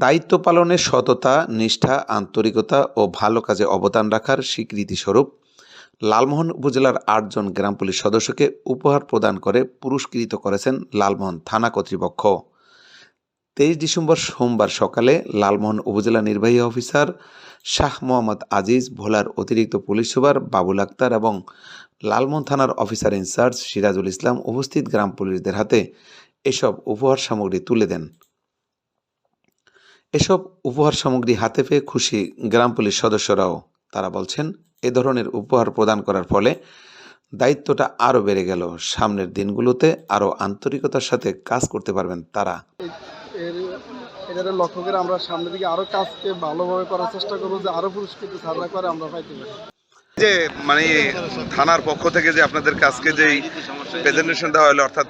দায়িত্ব পালনে সততা, নিষ্ঠা, আন্তরিকতা ও ভালো কাজে অবদান রাখার স্বীকৃতিস্বরূপ লালমোহন উপজেলার আটজন গ্রাম পুলিশ সদস্যকে উপহার প্রদান করে পুরস্কৃত করেছেন লালমোহন থানা কর্তৃপক্ষ। তেইশ ডিসেম্বর সোমবার সকালে লালমোহন উপজেলা নির্বাহী অফিসার শাহ মোহাম্মদ আজিজ, ভোলার অতিরিক্ত পুলিশ সুপার বাবুল আক্তার এবং লালমোহন থানার অফিসার ইনচার্জ সিরাজুল ইসলাম উপস্থিত গ্রাম পুলিশদের হাতে এসব উপহার সামগ্রী তুলে দেন। এসব উপহার সামগ্রী হাতে পেয়ে খুশি গ্রাম পুলিশ সদস্যরাও। তারা বলছেন এ ধরনের উপহার প্রদান করার ফলে দায়িত্বটা আরও বেড়ে গেল। সামনের দিনগুলোতে আরও আন্তরিকতার সাথে কাজ করতে পারবেন তারা। এটার লক্ষ্য করে আমরা সামনের দিকে আরও কাজকে ভালোভাবে করার চেষ্টা করব যে আরও পুরস্কৃত ছাড়া করে আমরা পাইতে পারি। যে মানে থানার পক্ষ থেকে যে আপনাদের কাছকে যেই প্রেজেন্টেশন দেওয়া হলো অর্থাৎ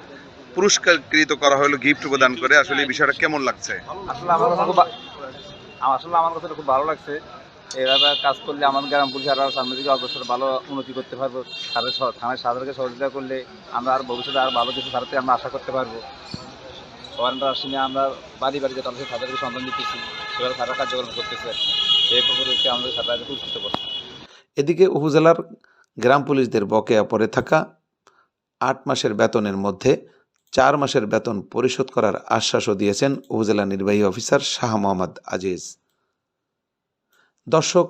পুরস্কৃত করা হলো গিফট প্রদান করে। আসলে এই বিষয়টা কেমন লাগছে? আসলে আমার কাছে খুব আসলে আমার কাছে খুব ভালো লাগছে। এভাবে কাজ করলে আমার গ্রাম পুলিশ আরও সামনের দিকে অগ্রসর ভালো উন্নতি করতে পারব। তাদের থানার সাধারণকে সহযোগিতা করলে আমরা আর ভবিষ্যতে আর ভালো কিছু ছাড়তে আমরা আশা করতে পারব। ওয়ারেন্টার আসলে আমরা বাড়ি বাড়ি যে তাদের তাদেরকে সন্ধান দিতেছি। সেভাবে তারা কার্যক্রম করতেছে। আর কি। সেই প্রকল্পে আমাদের সাধারণ পুরস্কৃত করছে। এদিকে উপজেলার গ্রাম পুলিশদের বকেয়া পড়ে থাকা আট মাসের বেতনের মধ্যে চার মাসের বেতন পরিশোধ করার আশ্বাসও দিয়েছেন উপজেলা নির্বাহী অফিসার শাহ মোহাম্মদ আজিজ। দর্শক,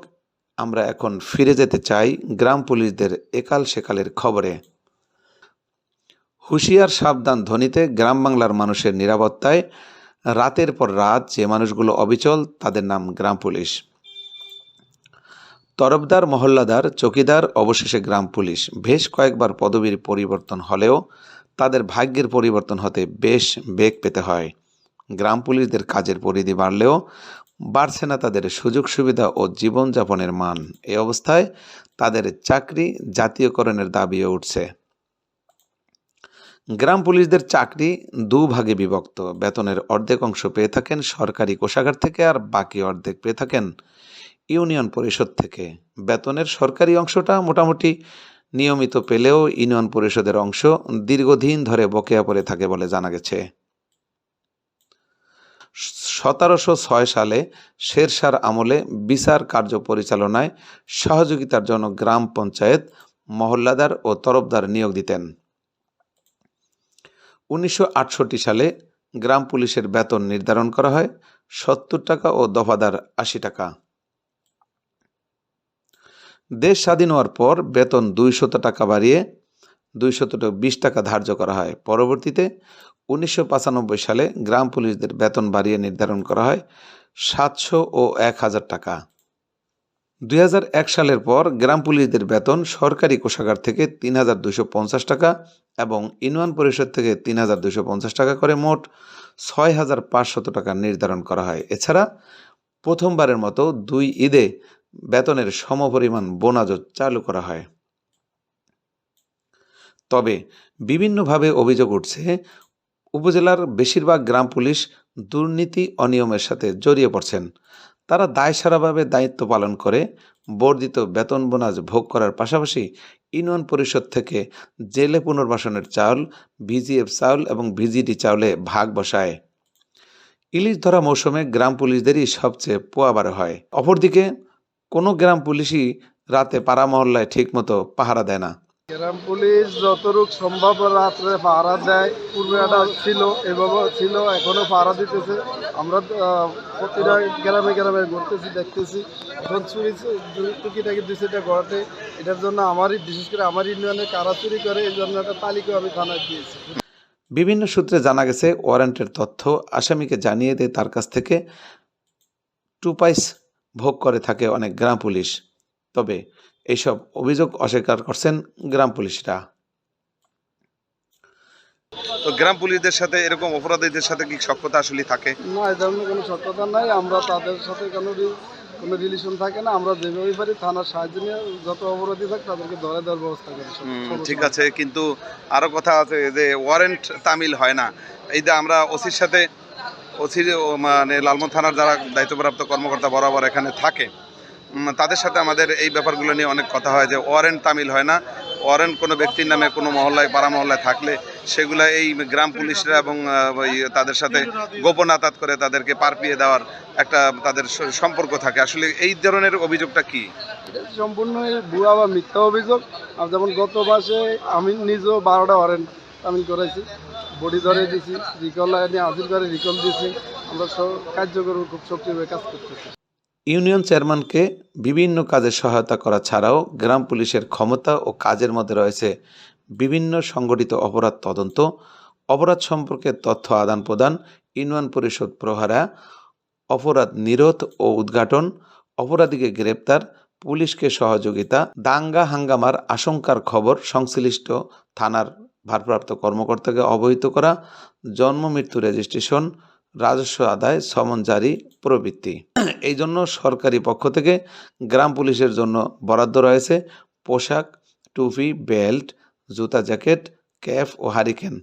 আমরা এখন ফিরে যেতে চাই গ্রাম পুলিশদের একাল সেকালের খবরে। হুঁশিয়ার সাবধান ধ্বনিতে গ্রাম বাংলার মানুষের নিরাপত্তায় রাতের পর রাত যে মানুষগুলো অবিচল, তাদের নাম গ্রাম পুলিশ। তরফদার, মহল্লাদার, চকিদার, অবশেষে গ্রাম পুলিশ। বেশ কয়েকবার পদবীর পরিবর্তন হলেও তাদের ভাগ্যের পরিবর্তন হতে বেশ বেগ পেতে হয়। গ্রাম পুলিশদের কাজের পরিধি বাড়লেও বাড়ছে না তাদের সুযোগ সুবিধা ও জীবনযাপনের মান। এ অবস্থায় তাদের চাকরি জাতীয়করণের দাবিও উঠছে। গ্রাম পুলিশদের চাকরি দুভাগে বিভক্ত। বেতনের অর্ধেক অংশ পেয়ে থাকেন সরকারি কোষাগার থেকে আর বাকি অর্ধেক পেয়ে থাকেন ইউনিয়ন পরিষদ থেকে। বেতনের সরকারি অংশটা মোটামুটি নিয়মিত পেলেও ইউনিয়ন পরিষদের অংশ দীর্ঘদিন ধরে বকেয়া পড়ে থাকে বলে জানা গেছে। সতেরোশো ছয় সালে শেরশার আমলে বিচার কার্য পরিচালনায় সহযোগিতার জন্য গ্রাম পঞ্চায়েত মহল্লাদার ও তরফদার নিয়োগ দিতেন। উনিশশো আটষট্টি সালে গ্রাম পুলিশের বেতন নির্ধারণ করা হয় সত্তর টাকা ও দফাদার আশি টাকা। দেশ স্বাধীন হওয়ার পর বেতন দুইশত টাকা বাড়িয়ে দুইশত বিশ টাকা ধার্য করা হয়। পরবর্তীতে উনিশশো পঁচানব্বই সালে গ্রাম পুলিশদের বেতন বাড়িয়ে নির্ধারণ করা হয় সাতশো ও এক হাজার টাকা। দুই সালের পর গ্রাম পুলিশদের বেতন সরকারি কোষাগার থেকে তিন হাজার দুশো পঞ্চাশ টাকা এবং ইউনিয়ন পরিষদ থেকে তিন হাজার দুশো পঞ্চাশ টাকা করে মোট ছয় হাজার পাঁচশত টাকা নির্ধারণ করা হয়। এছাড়া প্রথমবারের মতো দুই ঈদে বেতনের সমপরিমাণ বোনাজও চালু করা হয়। তবে বিভিন্নভাবে অভিযোগ উঠছে, উপজেলার বেশিরভাগ গ্রাম পুলিশ দুর্নীতি অনিয়মের সাথে জড়িয়ে পড়ছেন। তারা দায়সারাভাবে দায়িত্ব পালন করে, বর্ধিত বেতন বোনাস ভোগ করার পাশাপাশি ইউনিয়ন পরিষদ থেকে জেলে পুনর্বাসনের চাউল, ভিজিএফ চাউল এবং ভিজিডি চাউলে ভাগ বসায়। ইলিশ ধরা মৌসুমে গ্রাম পুলিশদেরই সবচেয়ে পোয়াবার হয়। অপরদিকে কোনো গ্রাম পুলিশই রাতে পাড়া মহল্লায় ঠিকমতো পাহারা দেয় না। গ্রাম পুলিশ যতটুক সম্ভব রাত্রে পাহারা দেয়। পূর্বে একটা ছিল এভাবে ছিল এখনও পাহারা দিতেছে। আমরা প্রতিটা গ্রামে গ্রামে ঘুরতেছি দেখতেছি। এখন চুরি টুকিটাকি দুই সেটা ঘটে এটার জন্য আমারই বিশেষ করে আমার ইউনিয়নে কারা চুরি করে এই জন্য একটা তালিকা আমি থানায় দিয়েছি। বিভিন্ন সূত্রে জানা গেছে ওয়ারেন্টের তথ্য আসামিকে জানিয়ে দেয় তার কাছ থেকে টুপাইস ভোগ করে থাকে অনেক গ্রাম পুলিশ। তবে এইসব অভিযোগ অস্বীকার করছেন গ্রাম পুলিশরা। তো গ্রাম পুলিশদের সাথে এরকম অপরাধীদের সাথে কি সক্ষতা আসলে থাকে? না এই ধরনের কোনো সত্যতা নাই। আমরা তাদের সাথে কোনো কোনো রিলেশন থাকে না। আমরা যেভাবে পারি থানার সাহায্য নিয়ে যত অপরাধী থাকে তাদেরকে ধরে দেওয়ার ব্যবস্থা করি। ঠিক আছে। কিন্তু আরও কথা আছে যে ওয়ারেন্ট তামিল হয় না। এই যে আমরা ওসির সাথে ওসির মানে লালমোহন থানার যারা দায়িত্বপ্রাপ্ত কর্মকর্তা বরাবর এখানে থাকে তাদের সাথে আমাদের এই ব্যাপারগুলো নিয়ে অনেক কথা হয় যে ওয়ারেন্ট তামিল হয় না। ওয়ারেন্ট কোনো ব্যক্তির নামে কোনো মহল্লায়, পাড়া মহল্লায় থাকলে সেগুলো এই গ্রাম পুলিশরা এবং তাদের সাথে গোপন আতাত করে তাদেরকে পার পেয়ে দেওয়ার একটা তাদের সম্পর্ক থাকে। আসলে এই ধরনের অভিযোগটা কি? সম্পূর্ণ ভুয়া বা মিথ্যা অভিযোগ। যেমন গত মাসে আমি নিজেও বারোটা ওয়ারেন্ট তামিল করেছি বডি ধরে দিছি রিকল এনে হাজির করে রিকল দিছি। আমরা সব কার্যকর খুব সক্রিয়ভাবে কাজ করতেছি। ইউনিয়ন চেয়ারম্যানকে বিভিন্ন কাজে সহায়তা করা ছাড়াও গ্রাম পুলিশের ক্ষমতা ও কাজের মধ্যে রয়েছে বিভিন্ন সংগঠিত অপরাধ তদন্ত, অপরাধ সম্পর্কে তথ্য আদান প্রদান, ইউনিয়ন পরিষদ প্রহারা, অপরাধ নিরোধ ও উদ্ঘাটন, অপরাধীকে গ্রেপ্তার, পুলিশকে সহযোগিতা, দাঙ্গা হাঙ্গামার আশঙ্কার খবর সংশ্লিষ্ট থানার ভারপ্রাপ্ত কর্মকর্তাকে অবহিত করা, জন্ম, মৃত্যু রেজিস্ট্রেশন রাজস্ব আদায়, সমন জারি প্রভৃতি এই জন্য সরকারি পক্ষ থেকে গ্রাম পুলিশের জন্য বরাদ্দ রয়েছে পোশাক, টুপি, বেল্ট, জুতা জ্যাকেট ক্যাপ ও হারিকেন।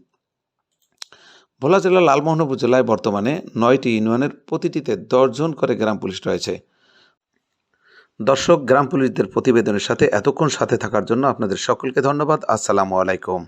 ভোলা জেলার লালমোহন উপজেলায় বর্তমানে নয়টি ইউনিয়নের প্রতিটিতে দশজন করে গ্রাম পুলিশ রয়েছে। দর্শক, গ্রাম পুলিশদের প্রতিবেদনের সাথে এতক্ষণ সাথে থাকার জন্য আপনাদের সকলকে ধন্যবাদ। আসসালামু আলাইকুম।